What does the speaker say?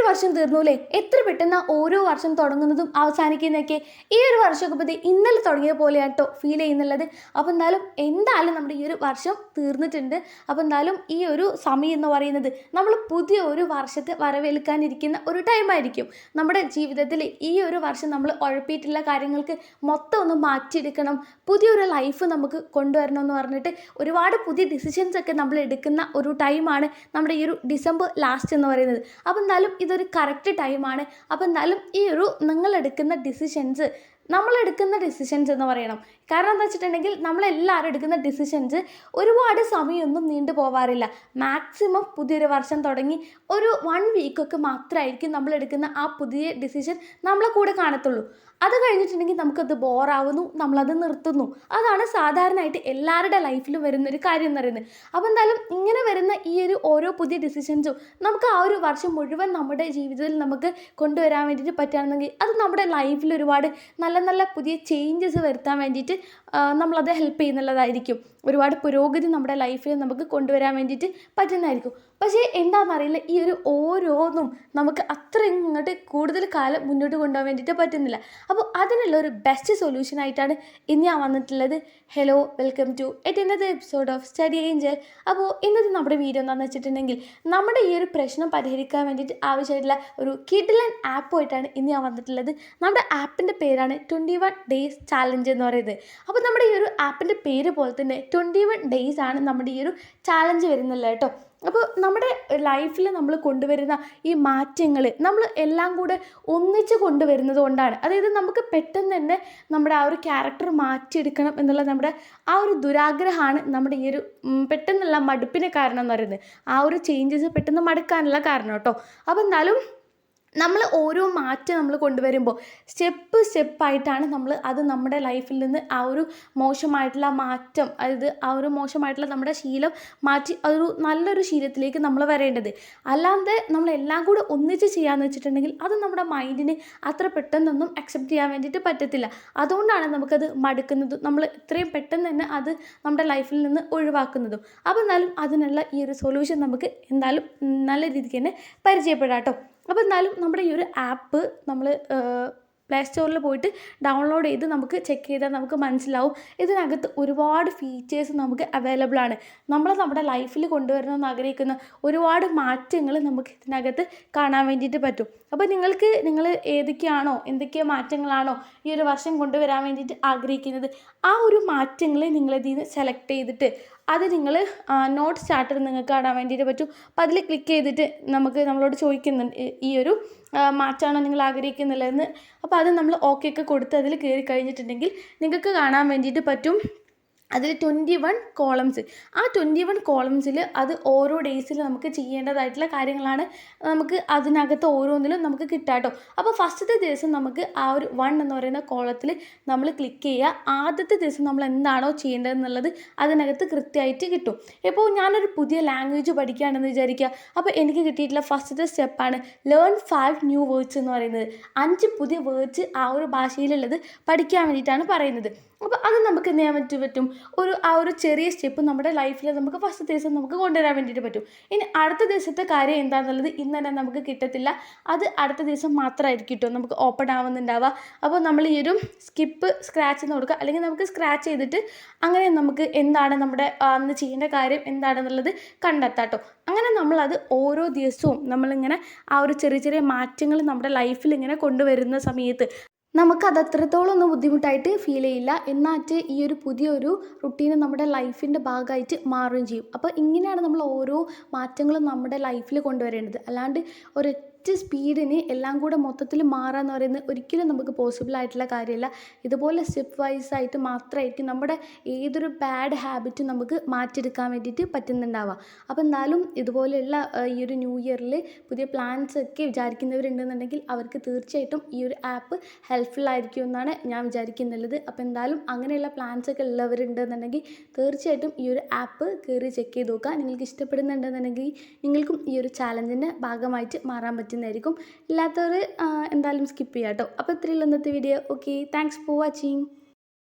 ഒരു വർഷം തീർന്നുല്ലേ എത്ര പെട്ടെന്ന് ഓരോ വർഷം തുടങ്ങുന്നതും അവസാനിക്കുന്നതൊക്കെ ഈ ഒരു വർഷമൊക്കെ പറ്റി ഇന്നലെ തുടങ്ങിയ പോലെയാണ് കേട്ടോ ഫീൽ ചെയ്യുന്നുള്ളത്. അപ്പോൾ എന്തായാലും എന്തായാലും നമ്മുടെ ഈ ഒരു വർഷം തീർന്നിട്ടുണ്ട്. അപ്പോൾ എന്തായാലും ഈ ഒരു സമയം എന്ന് പറയുന്നത് നമ്മൾ പുതിയ ഒരു വർഷത്തെ വരവേൽക്കാനിരിക്കുന്ന ഒരു ടൈമായിരിക്കും നമ്മുടെ ജീവിതത്തിൽ ഈ ഒരു വർഷം നമ്മൾ ഉഴപ്പിയിട്ടുള്ള കാര്യങ്ങൾക്ക് മൊത്തം ഒന്ന് മാറ്റിയെടുക്കണം. പുതിയൊരു ലൈഫ് നമുക്ക് കൊണ്ടുവരണം എന്ന് പറഞ്ഞിട്ട് ഒരുപാട് പുതിയ ഡിസിഷൻസ് ഒക്കെ നമ്മൾ എടുക്കുന്ന ഒരു ടൈമാണ് നമ്മുടെ ഈ ഒരു ഡിസംബർ ലാസ്റ്റ് എന്ന് പറയുന്നത്. അപ്പോൾ എന്തായാലും ഇതൊരു കറക്റ്റ് ടൈമാണ് അപ്പോൾ എന്നാലും ഈ ഒരു നിങ്ങളെടുക്കുന്ന ഡിസിഷൻസ് നമ്മൾ എടുക്കുന്ന ഡിസിഷൻസ് എന്ന് പറയണം. കാരണം എന്താ വെച്ചിട്ടുണ്ടെങ്കിൽ നമ്മളെല്ലാവരും എടുക്കുന്ന ഡിസിഷൻസ് ഒരുപാട് സമയമൊന്നും നീണ്ടു പോവാറില്ല. മാക്സിമം പുതിയൊരു വർഷം തുടങ്ങി ഒരു വൺ വീക്കൊക്കെ മാത്രമായിരിക്കും നമ്മൾ എടുക്കുന്ന ആ പുതിയ ഡിസിഷൻ നമ്മളെ കൂടെ കാണത്തുള്ളൂ. അത് കഴിഞ്ഞിട്ടുണ്ടെങ്കിൽ നമുക്കത് ബോറാവുന്നു നമ്മളത് നിർത്തുന്നു. അതാണ് സാധാരണയായിട്ട് എല്ലാവരുടെ ലൈഫിലും വരുന്ന ഒരു കാര്യം എന്ന് പറയുന്നത്. അപ്പോൾ എന്തായാലും ഇങ്ങനെ വരുന്ന ഈ ഒരു ഓരോ പുതിയ ഡിസിഷൻസും നമുക്ക് ആ ഒരു വർഷം മുഴുവൻ നമ്മുടെ ജീവിതത്തിൽ നമുക്ക് കൊണ്ടുവരാൻ വേണ്ടിയിട്ട് പറ്റുകയാണെന്നെങ്കിൽ അത് നമ്മുടെ ലൈഫിൽ ഒരുപാട് നല്ല നല്ല പുതിയ ചേഞ്ചസ് വരുത്താൻ വേണ്ടിയിട്ട് നമ്മളത് ഹെൽപ്പ് ചെയ്യുന്നുള്ളതായിരിക്കും. ഒരുപാട് പുരോഗതി നമ്മുടെ ലൈഫിൽ നമുക്ക് കൊണ്ടുവരാൻ വേണ്ടിയിട്ട് പറ്റുന്നതായിരിക്കും. പക്ഷേ എന്താണെന്നറിയില്ല ഈ ഒരു ഓരോന്നും നമുക്ക് അത്ര ഇങ്ങോട്ട് കൂടുതൽ കാലം മുന്നോട്ട് കൊണ്ടുപോകാൻ വേണ്ടിയിട്ട് പറ്റുന്നില്ല. അപ്പോൾ അതിനുള്ള ഒരു ബെസ്റ്റ് സൊല്യൂഷൻ ആയിട്ടാണ് ഇന്ന് ഞാൻ വന്നിട്ടുള്ളത്. ഹലോ വെൽക്കം ടു എറ്റ് ഇന്നത്തെ എപ്പിസോഡ് ഓഫ് സ്റ്റഡി ഏഞ്ചൽ അപ്പോൾ ഇന്നത്തെ നമ്മുടെ വീഡിയോ എന്താണെന്ന് വെച്ചിട്ടുണ്ടെങ്കിൽ നമ്മുടെ ഈ ഒരു പ്രശ്നം പരിഹരിക്കാൻ വേണ്ടിയിട്ട് ആവശ്യമായിട്ടുള്ള ഒരു കിഡിലൻ ആപ്പുമായിട്ടാണ് ഇന്ന് ഞാൻ വന്നിട്ടുള്ളത്. നമ്മുടെ ആപ്പിന്റെ പേരാണ് ട്വന്റി വൺ ഡേയ്സ് ചാലഞ്ച് എന്ന് പറയുന്നത്. അപ്പോൾ നമ്മുടെ ഈ ഒരു ആപ്പിന്റെ പേര് പോലെ തന്നെ ട്വന്റി വൺ ഡേയ്സ് ആണ് നമ്മുടെ ഈ ഒരു ചാലഞ്ച് വരുന്നില്ല കേട്ടോ അപ്പോൾ നമ്മുടെ ലൈഫിൽ നമ്മൾ കൊണ്ടുവരുന്ന ഈ മാറ്റങ്ങൾ നമ്മൾ എല്ലാം കൂടെ ഒന്നിച്ച് കൊണ്ടുവരുന്നത് കൊണ്ടാണ്. അതായത് നമുക്ക് പെട്ടെന്ന് തന്നെ നമ്മുടെ ആ ഒരു ക്യാരക്ടർ മാറ്റിയെടുക്കണം എന്നുള്ള നമ്മുടെ ആ ഒരു ദുരാഗ്രഹമാണ് നമ്മുടെ ഈ ഒരു പെട്ടെന്നുള്ള മടുപ്പിന് കാരണം എന്ന് പറയുന്നത്. ആ ഒരു ചേഞ്ചസ് പെട്ടെന്ന് മടുക്കാനുള്ള കാരണം കേട്ടോ അപ്പോൾ എന്തായാലും നമ്മൾ ഓരോ മാറ്റം നമ്മൾ കൊണ്ടുവരുമ്പോൾ സ്റ്റെപ്പ് സ്റ്റെപ്പായിട്ടാണ് നമ്മൾ അത് നമ്മുടെ ലൈഫിൽ നിന്ന് ആ ഒരു മോശമായിട്ടുള്ള മാറ്റം അതായത് ആ ഒരു മോശമായിട്ടുള്ള നമ്മുടെ ശീലം മാറ്റി ഒരു നല്ലൊരു ശീലത്തിലേക്ക് നമ്മൾ വരേണ്ടത്. അല്ലാതെ നമ്മൾ എല്ലാം കൂടെ ഒന്നിച്ച് ചെയ്യാമെന്ന് വെച്ചിട്ടുണ്ടെങ്കിൽ അത് നമ്മുടെ മൈൻഡിന് അത്ര പെട്ടെന്നൊന്നും അക്സെപ്റ്റ് ചെയ്യാൻ വേണ്ടിയിട്ട് പറ്റത്തില്ല. അതുകൊണ്ടാണ് നമുക്കത് മടുക്കുന്നതും നമ്മൾ ഇത്രയും പെട്ടെന്ന് തന്നെ അത് നമ്മുടെ ലൈഫിൽ നിന്ന് ഒഴിവാക്കുന്നതും. അപ്പോൾ എന്നാലും അതിനുള്ള ഈ ഒരു സൊല്യൂഷൻ നമുക്ക് എന്തായാലും നല്ല രീതിക്ക് തന്നെ പരിചയപ്പെടാം കേട്ടോ അപ്പോൾ എന്നാലും നമ്മുടെ ഈ ഒരു ആപ്പ് നമ്മൾ പ്ലേ സ്റ്റോറിൽ പോയിട്ട് ഡൗൺലോഡ് ചെയ്ത് നമുക്ക് ചെക്ക് ചെയ്താൽ നമുക്ക് മനസ്സിലാവും. ഇതിനകത്ത് ഒരുപാട് ഫീച്ചേഴ്സ് നമുക്ക് അവൈലബിൾ ആണ്. നമ്മൾ നമ്മുടെ ലൈഫിൽ കൊണ്ടുവരണമെന്ന് ആഗ്രഹിക്കുന്ന ഒരുപാട് മാറ്റങ്ങൾ നമുക്ക് ഇതിനകത്ത് കാണാൻ വേണ്ടിയിട്ട് പറ്റും. അപ്പോൾ നിങ്ങൾക്ക് നിങ്ങൾ ഏതൊക്കെയാണോ എന്തൊക്കെ മാറ്റങ്ങളാണോ ഈ ഒരു വർഷം കൊണ്ടുവരാൻ വേണ്ടിയിട്ട് ആഗ്രഹിക്കുന്നത്? ആ ഒരു മാറ്റങ്ങൾ നിങ്ങളിതിൽ നിന്ന് സെലക്ട് ചെയ്തിട്ട് അത് നിങ്ങൾ നോട്ട് സ്റ്റാർട്ടർ നിങ്ങൾക്ക് കാണാൻ വേണ്ടിയിട്ട് പറ്റും. അപ്പോൾ അതിൽ ക്ലിക്ക് ചെയ്തിട്ട് നമുക്ക് നമ്മളോട് ചോദിക്കുന്നുണ്ട് ഈ- ഒരു മാറ്റാണോ നിങ്ങൾ ആഗ്രഹിക്കുന്നില്ലെന്ന് അപ്പോൾ അത് നമ്മൾ ഓക്കെ ഒക്കെ കൊടുത്ത് അതിൽ കയറി കഴിഞ്ഞിട്ടുണ്ടെങ്കിൽ നിങ്ങൾക്ക് കാണാൻ വേണ്ടിയിട്ട് പറ്റും. അതിൽ ട്വന്റി വൺ കോളംസ് ആ ട്വന്റി വൺ കോളംസിൽ അത് ഓരോ ഡേയ്സിൽ നമുക്ക് ചെയ്യേണ്ടതായിട്ടുള്ള കാര്യങ്ങളാണ് നമുക്ക് അതിനകത്ത് ഓരോന്നിലും നമുക്ക് കിട്ടുക കേട്ടോ അപ്പോൾ ഫസ്റ്റത്തെ ദിവസം നമുക്ക് ആ ഒരു വൺ എന്ന് പറയുന്ന കോളത്തിൽ നമ്മൾ ക്ലിക്ക് ചെയ്യുക. ആദ്യത്തെ ദിവസം നമ്മൾ എന്താണോ ചെയ്യേണ്ടതെന്നുള്ളത് അതിനകത്ത് കൃത്യമായിട്ട് കിട്ടും. ഇപ്പോൾ ഞാനൊരു പുതിയ ലാംഗ്വേജ് പഠിക്കുകയാണെന്ന് വിചാരിക്കുക. അപ്പോൾ എനിക്ക് കിട്ടിയിട്ടുള്ള ഫസ്റ്റത്തെ സ്റ്റെപ്പാണ് ലേൺ ഫൈവ് ന്യൂ വേർഡ്സ് എന്ന് പറയുന്നത്. അഞ്ച് പുതിയ വേർഡ്സ് ആ ഒരു ഭാഷയിലുള്ളത് പഠിക്കാൻ വേണ്ടിയിട്ടാണ് പറയുന്നത്. അപ്പോൾ അത് നമുക്ക് എന്ത് ചെയ്യാൻ പറ്റും പറ്റും? ഒരു ആ ഒരു ചെറിയ സ്റ്റെപ്പ് നമ്മുടെ ലൈഫിൽ നമുക്ക് ഫസ്റ്റ് ദിവസം നമുക്ക് കൊണ്ടുവരാൻ വേണ്ടിയിട്ട് പറ്റും. ഇനി അടുത്ത ദിവസത്തെ കാര്യം എന്താണെന്നുള്ളത് ഇന്ന് തന്നെ നമുക്ക് കിട്ടത്തില്ല. അത് അടുത്ത ദിവസം മാത്രമായിരിക്കും കിട്ടും നമുക്ക് ഓപ്പൺ ആവുന്നുണ്ടാവുക. അപ്പോൾ നമ്മൾ ഈ ഒരു സ്കിപ്പ് സ്ക്രാച്ച് എന്ന് കൊടുക്കുക. അല്ലെങ്കിൽ നമുക്ക് സ്ക്രാച്ച് ചെയ്തിട്ട് അങ്ങനെ നമുക്ക് എന്താണ് നമ്മുടെ അന്ന് ചെയ്യേണ്ട കാര്യം എന്താണെന്നുള്ളത് കണ്ടെത്താട്ടോ അങ്ങനെ നമ്മളത് ഓരോ ദിവസവും നമ്മളിങ്ങനെ ആ ഒരു ചെറിയ ചെറിയ മാറ്റങ്ങൾ നമ്മുടെ ലൈഫിൽ ഇങ്ങനെ കൊണ്ടുവരുന്ന സമയത്ത് നമുക്കത് അത്രത്തോളം ഒന്നും ബുദ്ധിമുട്ടായിട്ട് ഫീൽ ചെയ്യില്ല. എന്നാറ്റ് ഈ ഒരു പുതിയൊരു റുട്ടീന് നമ്മുടെ ലൈഫിന്റെ ഭാഗമായിട്ട് മാറുകയും ചെയ്യും. അപ്പോൾ ഇങ്ങനെയാണ് നമ്മൾ ഓരോ മാറ്റങ്ങളും നമ്മുടെ ലൈഫിൽ കൊണ്ടുവരേണ്ടത്. അല്ലാണ്ട് ഒരൊറ്റ സ്പീഡിന് എല്ലാം കൂടെ മൊത്തത്തിൽ മാറുക എന്ന് പറയുന്നത് ഒരിക്കലും നമുക്ക് പോസിബിൾ ആയിട്ടുള്ള കാര്യമല്ല. ഇതുപോലെ സ്റ്റെപ്പ് വൈസ് ആയിട്ട് മാത്രമായിരിക്കും നമ്മുടെ ഏതൊരു ബാഡ് ഹാബിറ്റും നമുക്ക് മാറ്റിയെടുക്കാൻ വേണ്ടിയിട്ട് പറ്റുന്നുണ്ടാവുക. അപ്പോൾ എന്നാലും ഇതുപോലെയുള്ള ഈ ഒരു ന്യൂ ഇയറിൽ പുതിയ പ്ലാൻസ് ഒക്കെ വിചാരിക്കുന്നവരുണ്ടെന്നുണ്ടെങ്കിൽ അവർക്ക് തീർച്ചയായിട്ടും ഈ ഒരു ആപ്പ് ഹെൽപ്ഫുൾ ആയിരിക്കും എന്നാണ് ഞാൻ വിചാരിക്കുന്നുള്ളത്. അപ്പോൾ എന്തായാലും അങ്ങനെയുള്ള പ്ലാൻസ് ഒക്കെ ഉള്ളവരുണ്ടെന്നുണ്ടെങ്കിൽ തീർച്ചയായിട്ടും ഈ ഒരു ആപ്പ് കയറി ചെക്ക് ചെയ്ത് നോക്കുക. നിങ്ങൾക്ക് ഇഷ്ടപ്പെടുന്നുണ്ടെന്നുണ്ടെങ്കിൽ നിങ്ങൾക്കും ഈ ഒരു ചാലഞ്ചിന്റെ ഭാഗമായിട്ട് മാറാൻ പറ്റുന്നതായിരിക്കും ഇല്ലാത്തവർ എന്തായാലും സ്കിപ്പ് ചെയ്യാം കേട്ടോ അപ്പോൾ ഇത്രയുള്ള ഇന്നത്തെ video okay thanks for watching